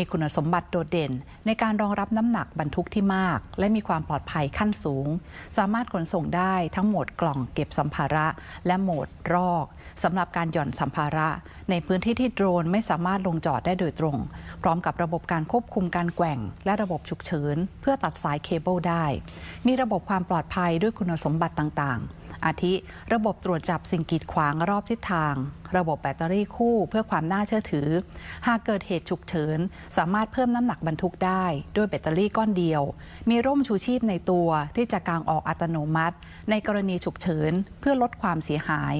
มีคุณสมบัติโดดเด่น ในการรองรับน้ำหนักบรรทุกที่มาก และมีความปลอดภัยขั้นสูง สามารถขนส่งได้ทั้งโหมดกล่องเก็บสัมภาระ และโหมดรอกสำหรับการหย่อนสัมภาระ ในพื้นที่ที่โดรนไม่สามารถลงจอดได้โดยตรง พร้อมกับระบบการควบคุมการแกว่ง และระบบฉุกเฉิน เพื่อตัดสายเคเบิลได้ มีระบบความปลอดภัยด้วยคุณสมบัติต่างๆ อาทิ ระบบตรวจจับสิ่งกีดขวางรอบทิศทาง ระบบแบตเตอรี่คู่เพื่อความน่าเชื่อถือ หากเกิดเหตุฉุกเฉิน สามารถเพิ่มน้ำหนักบรรทุกได้ ด้วยแบตเตอรี่ก้อนเดียว มีร่มชูชีพในตัวที่จะกางออกอัตโนมัติ ในกรณีฉุกเฉิน เพื่อลดความเสียหาย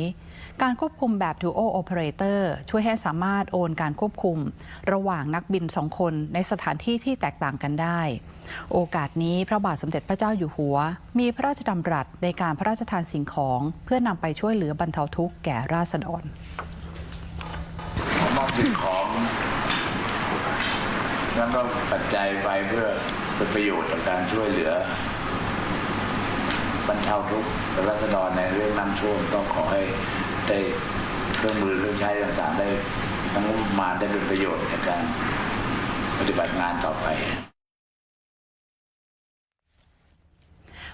การควบคุมแบบ Duo Operator ช่วยให้สามารถโอนการควบคุม ระหว่างนักบินสองคนในสถานที่ที่แตกต่างกันได้ โอกาสนี้พระบาทสมเด็จพระเจ้าอยู่หัว มีพระราชดำรัสในการพระราชทานสิ่งของ เพื่อนำไปช่วยเหลือบรรเทาทุกข์แก่ราษฎรมอบสิ่งของแล้วก็ปัจจัยไปเพื่อเป็นประโยชน์ต่อการช่วยเหลือบรรเทาทุกข์รัษฎรในเรื่องน้ำท่วมก็ขอให้ได้เครื่องมือเครื่องใช้ต่างๆ ได้ทั้งมาได้เป็นประโยชน์ในการปฏิบัติงานต่อไป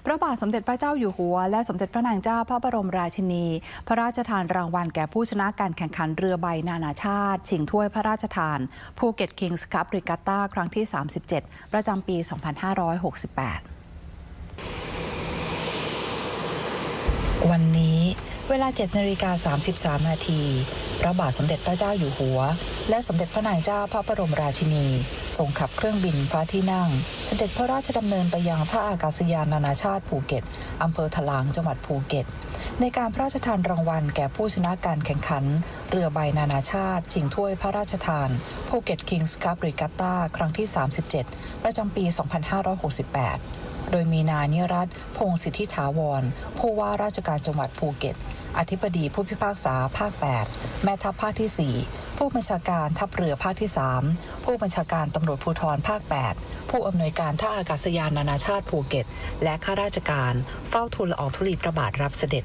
พระบาทสมเด็จพระเจ้าอยู่หัว และสมเด็จพระนางเจ้าพระบรมราชินี พระราชทานรางวัลแก่ผู้ชนะการแข่งขันเรือใบนานาชาติ ชิงถ้วยพระราชทานภูเก็ตคิงส์คัพริกาต้าครั้งที่ 37 ประจำปี 2568 วันนี้ เวลา7นาฬิกา33นาทีพระบาทสมเด็จพระเจ้าอยู่หัว และสมเด็จพระนางเจ้าพระบรมราชินีทรงขับเครื่องบินพระที่นั่ง เสด็จพระราชดำเนินไปยังท่าอากาศยานนานาชาติภูเก็ตอำเภอถลางจังหวัดภูเก็ต ในการพระราชทานรางวัลแก่ผู้ชนะการแข่งขัน เรือใบนานาชาติชิงถ้วยพระราชทานภูเก็ตคิงส์คัพริกาต้าครั้งที่ 37 ประจำปี 2568 โดยมีนายนิรัตพงศิทธิถาวร ผู้ว่าราชการจังหวัดภูเก็ต อธิบดีผู้พิพากษาภาค 8 แม่ทัพภาคที่ 4 ผู้บัญชาการทัพเรือภาคที่ 3 ผู้บัญชาการตำรวจภูธรภาค 8 ผู้อำนวยการท่าอากาศยานนานาชาติภูเก็ต และข้าราชการเฝ้าทูลละอองธุลีพระบาทรับเสด็จ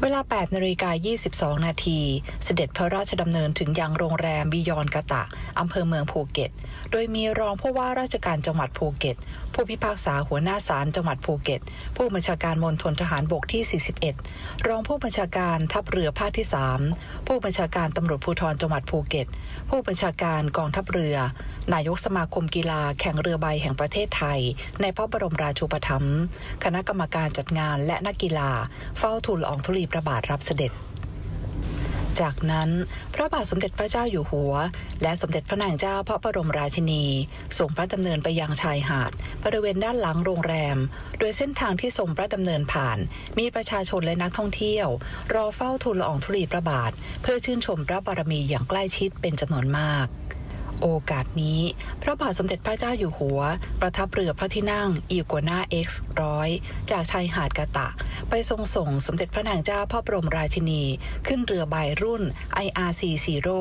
เวลา 8นาฬิกา22 นาที เสด็จพระราชดำเนินถึงยังโรงแรมบิยอนกะตะ อำเภอเมืองภูเก็ต โดยมีรองผู้ว่าราชการจังหวัดภูเก็ต ผู้พิพากษาหัวหน้าศาลจังหวัดภูเก็ต ผู้บัญชาการมณฑลทหารบกที่ 41 รองผู้บัญชาการทัพเรือภาคที่ 3 ผู้บัญชาการตำรวจภูธรจังหวัดภูเก็ต ผู้บัญชาการกองทัพเรือ นายกสมาคมกีฬาแข่งเรือใบแห่งประเทศไทย ในพระบรมราชูปถัมภ์คณะกรรมการจัดงานและนักกีฬา เฝ้าทูลละอองธุลีพระบาทรับเสด็จ จากนั้นพระบาทสมเด็จพระเจ้าอยู่หัว และสมเด็จพระนางเจ้าพระบรมราชินีส่งพระดำเนินไปยังชายหาด บริเวณด้านหลังโรงแรม โดยเส้นทางที่ทรงพระดำเนินผ่าน มีประชาชนและนักท่องเที่ยว รอเฝ้าทูลละอองธุลีพระบาท เพื่อชื่นชมพระบารมีอย่างใกล้ชิดเป็นจำนวนมาก โอกาสนี้ พระบาทสมเด็จพระเจ้าอยู่หัว ประทับเรือพระที่นั่งอีกัวนา X ร้อยจากชายหาดกะตะ ไปทรงส่งสมเด็จพระนางเจ้าพระบรมราชินี ขึ้นเรือใบรุ่น IRC Zero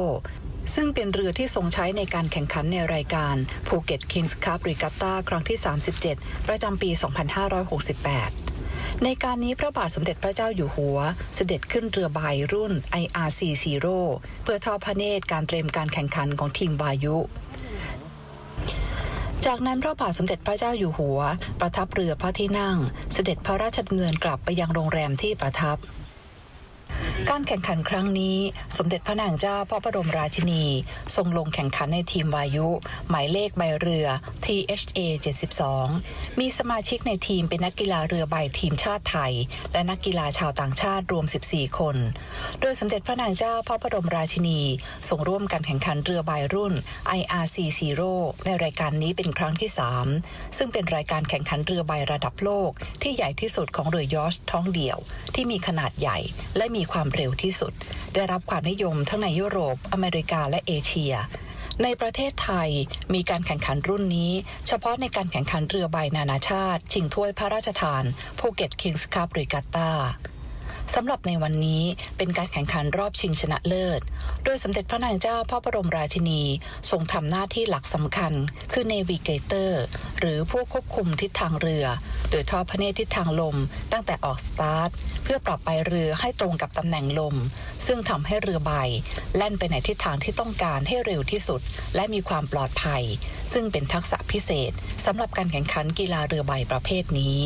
ซึ่งเป็นเรือที่ทรงใช้ในการแข่งขันในรายการภูเก็ต Kings Cup Regatta ครั้งที่ 37 ประจำปี 2568 ในการนี้พระบาทสมเด็จพระเจ้าอยู่หัว เสด็จขึ้นเรือใบรุ่น IRC 0เพื่อทอดพระเนตรการเตรียมการแข่งขันของทีมวายุ จากนั้นพระบาทสมเด็จพระเจ้าอยู่หัว ประทับเรือพระที่นั่ง เสด็จพระราชดำเนินกลับไปยังโรงแรมที่ประทับ การแข่งขันครั้งนี้ สมเด็จพระนางเจ้าพระบรมราชินี ทรงลงแข่งขันในทีมวายุ หมายเลขใบเรือ THA 72 มีสมาชิกในทีมเป็นนักกีฬาเรือใบทีมชาติไทย และนักกีฬาชาวต่างชาติรวม 14 คน โดยสมเด็จพระนางเจ้าพระบรมราชินีทรงร่วมการแข่งขันเรือใบรุ่น IRC Zero ในรายการนี้เป็นครั้งที่ 3 ซึ่งเป็นรายการแข่งขันเรือใบระดับโลก ที่ใหญ่ที่สุดของเรือยอชท้องเดี่ยว ที่มีขนาดใหญ่และมีความเร็วที่สุด ได้รับความนิยมทั้งในยุโรป อเมริกาและเอเชีย ในประเทศไทยมีการแข่งขันรุ่นนี้ เฉพาะในการแข่งขันเรือใบนานาชาติ ชิงถ้วยพระราชทานภูเก็ตคิงส์คัพริกาตา สำหรับในวันนี้เป็นการแข่งขันรอบชิงชนะเลิศ โดยสมเด็จพระนางเจ้าพระบรมราชินีทรงทำหน้าที่หลักสำคัญ คือเนวิเกเตอร์ หรือผู้ควบคุมทิศทางเรือ โดยทอดพระเนตรทิศทางลมตั้งแต่ออกสตาร์ท เพื่อปรับไปเรือให้ตรงกับตำแหน่งลม ซึ่งทำให้เรือใบ แล่นไปในทิศทางที่ต้องการให้เร็วที่สุด และมีความปลอดภัย ซึ่งเป็นทักษะพิเศษสำหรับการแข่งขันกีฬาเรือใบประเภทนี้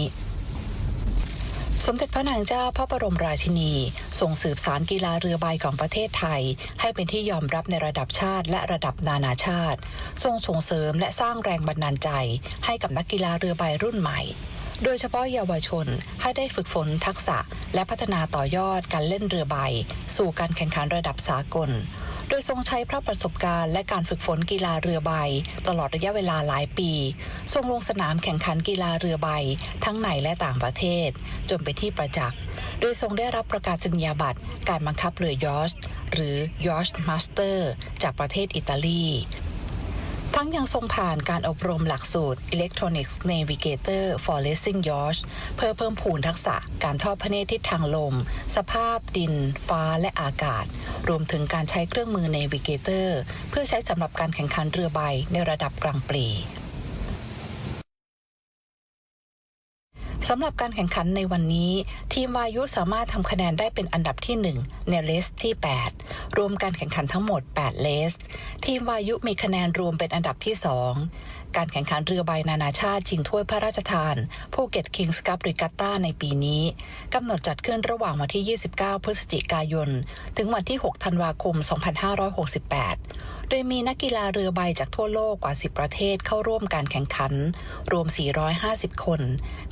สมเด็จพระนางเจ้าพระบรมราชินีทรงสืบสารกีฬาเรือใบของประเทศไทย ให้เป็นที่ยอมรับในระดับชาติและระดับนานาชาติ ทรงส่งเสริมและสร้างแรงบันดาลใจ ให้กับนักกีฬาเรือใบรุ่นใหม่ โดยเฉพาะเยาวชนให้ได้ฝึกฝนทักษะ และพัฒนาต่อยอดการเล่นเรือใบ สู่การแข่งขันระดับสากล โดยทรงใช้พระประสบการณ์และการฝึกฝนกีฬาเรือใบ ตลอดระยะเวลาหลายปี ทรงลงสนามแข่งขันกีฬาเรือใบ ทั้งในและต่างประเทศ จนไปที่ประจักษ์โดยทรงได้รับประกาศนียบัตรการบังคับเรือยอชหรือยอชมาสเตอร์ จากประเทศอิตาลี ทั้งยังทรงผ่านการอบรมหลักสูตร Electronics Navigator for Racing Yacht เพื่อเพิ่มพูนทักษะการทอดพระเนตรทิศทางลม สภาพดิน ฟ้าและอากาศ รวมถึงการใช้เครื่องมือ Navigator เพื่อใช้สำหรับการแข่งขันเรือใบในระดับกลางปลี สำหรับการแข่งขันในวันนี้ ทีมวายุสามารถทำคะแนนได้เป็นอันดับที่ 1 ในเลสที่ 8 รวมการแข่งขันทั้งหมด 8 เลส ทีมวายุมีคะแนนรวมเป็นอันดับที่ 2การแข่งขันเรือใบนานาชาติชิงถ้วยพระราชทานภูเก็ตคิงส์คัพริกัตตาในปีนี้กำหนดจัดขึ้นระหว่างวันที่ 29 พฤศจิกายน ถึงวันที่ 6 ธันวาคม 2568 โดยมีนักกีฬาเรือใบจากทั่วโลกกว่า 10 ประเทศเข้าร่วมการแข่งขัน รวม 450 คน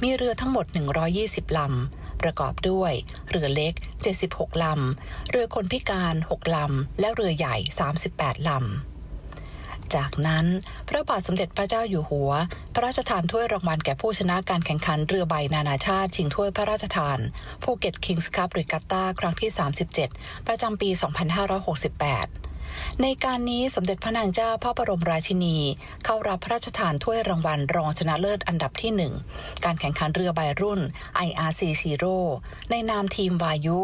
มีเรือทั้งหมด 120 ลำประกอบด้วย เรือเล็ก 76 ลำ เรือคนพิการ 6 ลำ และเรือใหญ่ 38 ลำ จากนั้นพระบาทสมเด็จพระเจ้าอยู่หัว พระราชทานถ้วยรางวัลแก่ผู้ชนะการแข่งขันเรือใบนานาชาติ ชิงถ้วยพระราชทานภูเก็ตคิงส์คัพหริกัตตาครั้งที่ 37 ประจำปี 2568ในการนี้สมเด็จพระนางเจ้าพระบรมราชินี เข้ารับพระราชทานถ้วยรางวัลรองชนะเลิศอันดับที่ 1 การแข่งขันเรือใบรุ่น IRC Zero ในนามทีมวายุ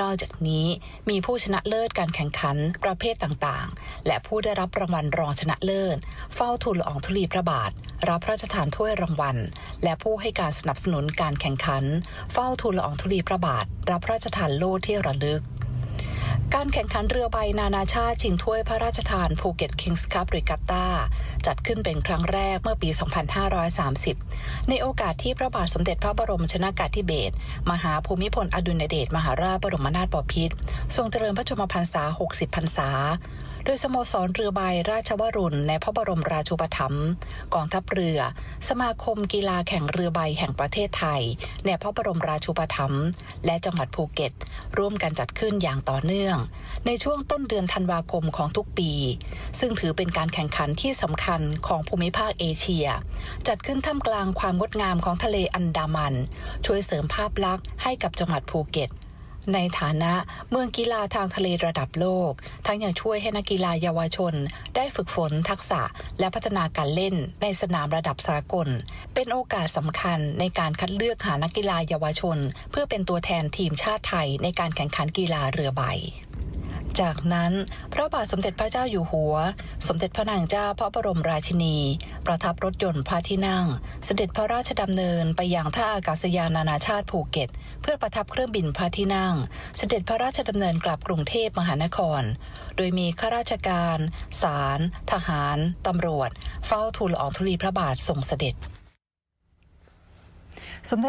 นอกจากนี้มีผู้ชนะเลิศการแข่งขันประเภทต่างๆ และผู้ได้รับรางวัลรองชนะเลิศ เฝ้าทูลละอองธุลีพระบาท รับพระราชทานถ้วยรางวัล และผู้ให้การสนับสนุนการแข่งขัน เฝ้าทูลละอองธุลีพระบาท รับพระราชทานโล่ที่ระลึก การแข่งขันเรือใบนานาชาติชิงถ้วยพระราชทานภูเก็ตคิงส์คัพหรือกัตตาจัดขึ้นเป็นครั้งแรกเมื่อปี 2530 ในโอกาสที่พระบาทสมเด็จพระบรมชนากาธิเบศรมหาภูมิพลอดุลยเดชมหาราชบรมนาถบพิตรทรงเจริญพระชนมพรรษา 60 พรรษา โดยสโมสรเรือใบราชวรุณในพระบรมราชูปถัมภ์กองทัพเรือ สมาคมกีฬาแข่งเรือใบแห่งประเทศไทย ในพระบรมราชูปถัมภ์และจังหวัดภูเก็ต ร่วมกันจัดขึ้นอย่างต่อเนื่อง ในช่วงต้นเดือนธันวาคมของทุกปี ซึ่งถือเป็นการแข่งขันที่สำคัญของภูมิภาคเอเชีย จัดขึ้นท่ามกลางความงดงามของทะเลอันดามัน ช่วยเสริมภาพลักษณ์ให้กับจังหวัดภูเก็ต ในฐานะเมืองกีฬาทางทะเลระดับโลก ทั้งยังช่วยให้นักกีฬาเยาวชน ได้ฝึกฝนทักษะและพัฒนาการเล่นในสนามระดับสากล เป็นโอกาสสำคัญในการคัดเลือกหานักกีฬาเยาวชน เพื่อเป็นตัวแทนทีมชาติไทยในการแข่งขันกีฬาเรือใบ จากนั้นพระบาทสมเด็จพระเจ้าอยู่หัว สมเด็จพระนางเจ้าพระบรมราชินี ประทับรถยนต์พระที่นั่ง เสด็จพระราชดำเนินไปยังท่าอากาศยานนานาชาติภูเก็ต เพื่อประทับเครื่องบินพระที่นั่ง เสด็จพระราชดำเนินกลับกรุงเทพมหานคร โดยมีข้าราชการ ศาลทหารตำรวจ เฝ้าทูลละอองธุลีพระบาททรงเสด็จสมเด็จ